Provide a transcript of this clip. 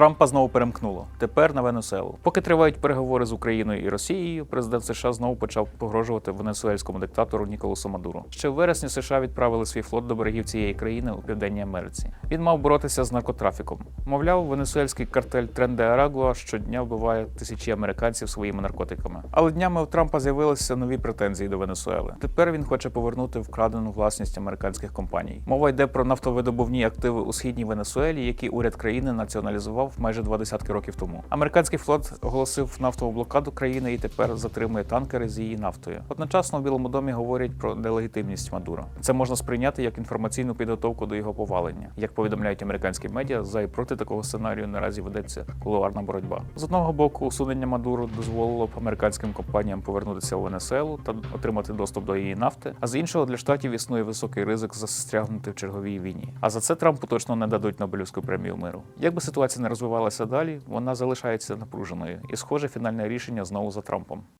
Трампа знову перемкнуло. Тепер на Венесуелу. Поки тривають переговори з Україною і Росією, президент США знову почав погрожувати венесуельському диктатору Ніколасу Мадуру. Ще в вересні США відправили свій флот до берегів цієї країни у південній Америці. Він мав боротися з наркотрафіком. Мовляв, венесуельський картель Тренде Арагуа щодня вбиває тисячі американців своїми наркотиками. Але днями у Трампа з'явилися нові претензії до Венесуели. Тепер він хоче повернути вкрадену власність американських компаній. Мова йде про нафтовидобувні активи у східній Венесуелі, які уряд країни націоналізував майже два десятки років тому. Американський флот оголосив нафтову блокаду країни і тепер затримує танкери з її нафтою. Одночасно в Білому домі говорять про нелегітимність Мадуро. Це можна сприйняти як інформаційну підготовку до його повалення. Як повідомляють американські медіа, за і проти такого сценарію наразі ведеться кулуарна боротьба. З одного боку, усунення Мадуро дозволило б американським компаніям повернутися у Венесуелу та отримати доступ до її нафти. А з іншого для штатів існує високий ризик застрягнути в черговій війні. А за це Трампу точно не дадуть Нобелівську премію миру. Як би ситуація не розвивалася далі, вона залишається напруженою, і схоже, фінальне рішення знову за Трампом.